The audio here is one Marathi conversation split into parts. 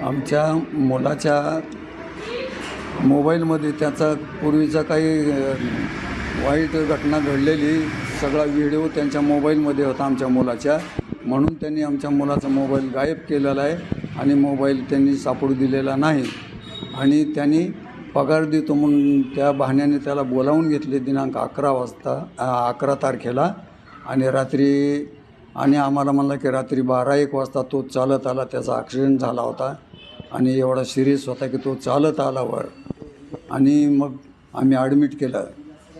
आमच्या मुलाच्या मोबाईलमध्ये त्याचा पूर्वीचा काही वाईट घटना घडलेली सगळा व्हिडिओ त्यांच्या मोबाईलमध्ये होता आमच्या मुलाच्या. म्हणून त्यांनी आमच्या मुलाचा मोबाईल गायब केलेला आहे आणि मोबाईल त्यांनी सापडू दिलेला नाही. आणि त्यांनी पगार देतो म्हणून त्या बहाण्याने त्याला बोलावून घेतले दिनांक अकरा वाजता अकरा तारखेला. आणि रात्री आणि आम्हाला म्हणलं की रात्री बारा एक वाजता तो चालत आला त्याचा ॲक्सिडेंट झाला होता. आणि एवढा सिरियस होता की तो चालत आला वर आणि मग आम्ही ॲडमिट केलं.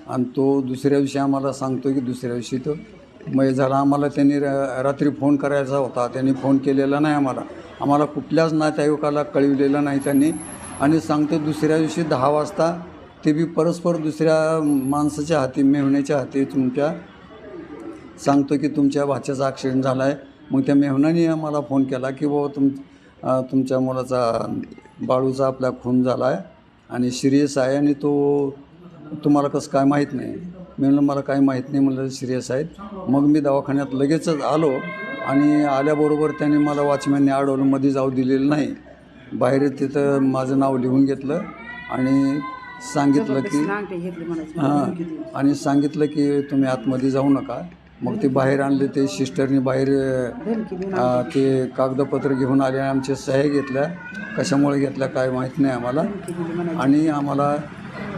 आणि तो दुसऱ्या दिवशी आम्हाला सांगतो की दुसऱ्या दिवशी तो मग झाला आम्हाला त्यांनी रात्री फोन करायचा होता. त्यांनी फोन केलेला नाही आम्हाला. आम्हाला कुठल्याच नातेवाईकाला कळविलेलं नाही त्यांनी. आणि सांगतो दुसऱ्या दिवशी दहा वाजता ते बी परस्पर दुसऱ्या माणसाच्या हाती मेहण्याच्या हाती तुमच्या सांगतो की तुमच्या भाच्याचा ॲक्सिडेंट झाला आहे मग त्या मेहनाने आम्हाला फोन केला की बाबा तुम तुमच्या मुलाचा बाळूचा आपला खून झाला आहे आणि सिरियस आहे आणि तो तुम्हाला कसं काय माहीत नाही. मी म्हणलं मला काही माहीत नाही म्हणलं सिरियस आहेत. मग मी दवाखान्यात लगेचच आलो आणि आल्याबरोबर त्यांनी मला वॉचमॅनने अडवलं मध्ये जाऊ दिलेलं नाही. बाहेर तिथं माझं नाव लिहून घेतलं आणि सांगितलं की हां आणि सांगितलं की तुम्ही आतमध्ये जाऊ नका. मग ते बाहेर आणले ते सिस्टरनी बाहेर ते कागदपत्र घेऊन आले आणि आमच्या सह्या घेतल्या. कशामुळे घेतल्या काय माहीत नाही आम्हाला. आणि आम्हाला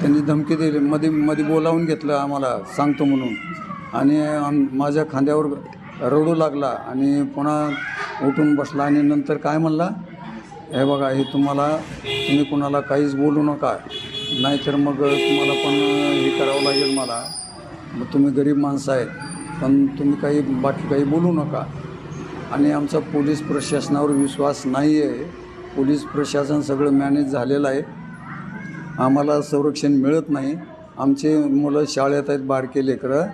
त्यांनी धमकी दिली. मध्ये मध्ये बोलावून घेतलं आम्हाला सांगतो म्हणून. आणि आम माझ्या खांद्यावर रडू लागला आणि पुन्हा उठून बसला आणि नंतर काय म्हणला? हे बघा हे तुम्हाला तुम्ही कुणाला काहीच बोलू नका. नाहीतर मग तुम्हाला पण हे करावं लागेल मला. मग तुम्ही गरीब माणसं आहेत. पण तुम्ही काही बाकी काही बोलू नका. आणि आमचा पोलीस प्रशासनावर विश्वास नाही आहे पोलीस प्रशासन सगळं मॅनेज झालेलं आहे. आम्हाला संरक्षण मिळत नाही. आमचे मुलं शाळेत आहेत बारके लेकरं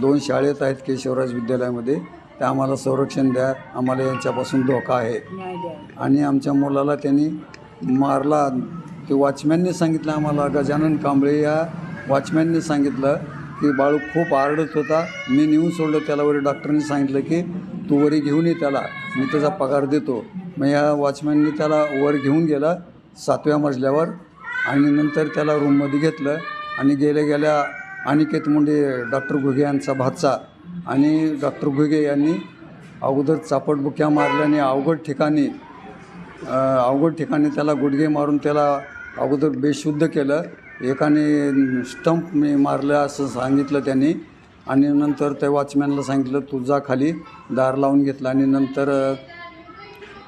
दोन शाळेत आहेत केशवराज विद्यालयामध्ये. ते आम्हाला संरक्षण द्या. आम्हाला यांच्यापासून धोका आहे. आणि आमच्या मुलाला त्यांनी मारला. ते वॉचमॅनने सांगितलं आम्हाला. गजानन कांबळे या वॉचमॅनने सांगितलं. की बाळू खूप आरडत होता. मी नेऊन सोडलं त्याला वरी डॉक्टरने सांगितलं की तू वरी घेऊन ये त्याला. मी त्याचा पगार देतो. मग या वॉचमॅनने त्याला वर घेऊन गेला सातव्या मजल्यावर आणि नंतर त्याला रूममध्ये घेतलं आणि गेल्या गेल्या अनिकेत मुंडे डॉक्टर घुगे यांचा भाचा आणि डॉक्टर घुगे यांनी अगोदर चापटबुक्या मारल्याने अवघड ठिकाणी अवघड ठिकाणी त्याला गुडघे मारून त्याला अगोदर बेशुद्ध केलं. एकाने स्टंप मी मारलं असं सांगितलं त्यांनी. आणि नंतर त्या वॉचमॅनला सांगितलं तुझा खाली दार लावून घेतला. आणि नंतर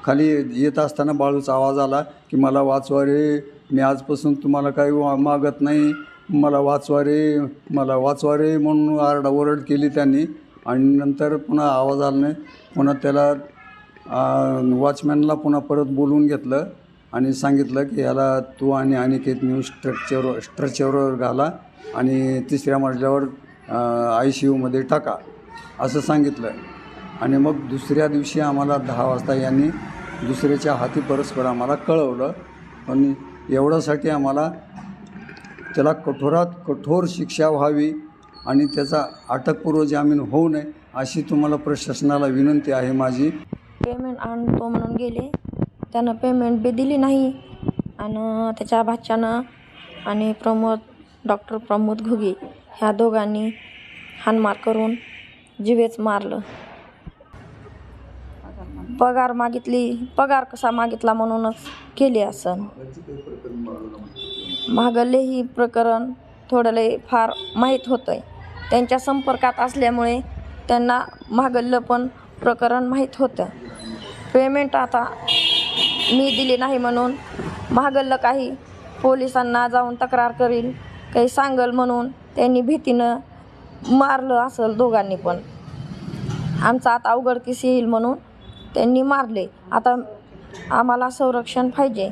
खाली येत असताना बाळूचा आवाज आला की मला वाचवा रे मी आजपासून तुम्हाला काही वा- मागत नाही. मला वाचवा रे मला वाचवा रे म्हणून आरडाओरड केली त्यांनी. आणि नंतर पुन्हा आवाज आला नाही. पुन्हा त्याला वॉचमॅनला पुन्हा परत बोलवून घेतलं. आणि सांगितलं की याला तू आणि अनिकेत नेऊन स्ट्रक्चर स्ट्रक्चरवर घाला आणि तिसऱ्या मजल्यावर आय सी यूमध्ये टाका असं सांगितलं. आणि मग दुसऱ्या दिवशी आम्हाला दहा वाजता यांनी दुसऱ्याच्या हाती परस्पर आम्हाला कळवलं. पण एवढ्यासाठी आम्हाला त्याला कठोरात कठोर शिक्षा व्हावी आणि त्याचा अटकपूर्व जामीन होऊ नये अशी तुम्हाला प्रशासनाला विनंती आहे माझी. पेमेंट आणतो म्हणून गेले. त्यानं पेमेंट बी दिली नाही. आणि त्याच्या भाच्यानं आणि प्रमोद डॉक्टर प्रमोद घुगे ह्या दोघांनी हानमार करून जीवेच मारलं. पगार मागितली पगार कसा मागितला म्हणूनच केली असं. मागले ही प्रकरण थोडं फार माहीत होतं आहे त्यांच्या संपर्कात असल्यामुळे त्यांना मागलं पण प्रकरण माहीत होतं. पेमेंट आता मी दिली नाही म्हणून. मागलं काही. पोलिसांना जाऊन तक्रार करील. काही सांगल म्हणून त्यांनी भीतीनं मारलं असेल दोघांनी पण. आमचा आता अवघडकीस येईल म्हणून त्यांनी मारले. आता आम्हाला संरक्षण पाहिजे.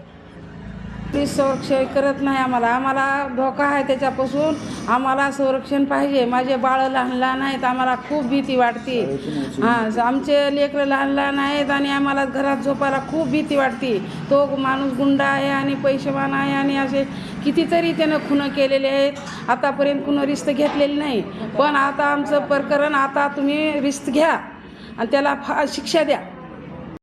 ती संरक्षण करत नाही आम्हाला. आम्हाला धोका आहे त्याच्यापासून. आम्हाला संरक्षण पाहिजे. माझे बाळं लहान लहान आहेत. आम्हाला खूप भीती वाटते. हां आमचे लेकरं लहान लहान आहेत आणि आम्हाला घरात झोपायला खूप भीती वाटते. तो माणूस गुंड आहे आणि पैसेवान आहे आणि असे कितीतरी त्यानं खुनं केलेले आहेत. आतापर्यंत कुणं रिस्त घेतलेली नाही. पण आता आमचं प्रकरण आता तुम्ही रिस्त घ्या आणि त्याला फा शिक्षा द्या.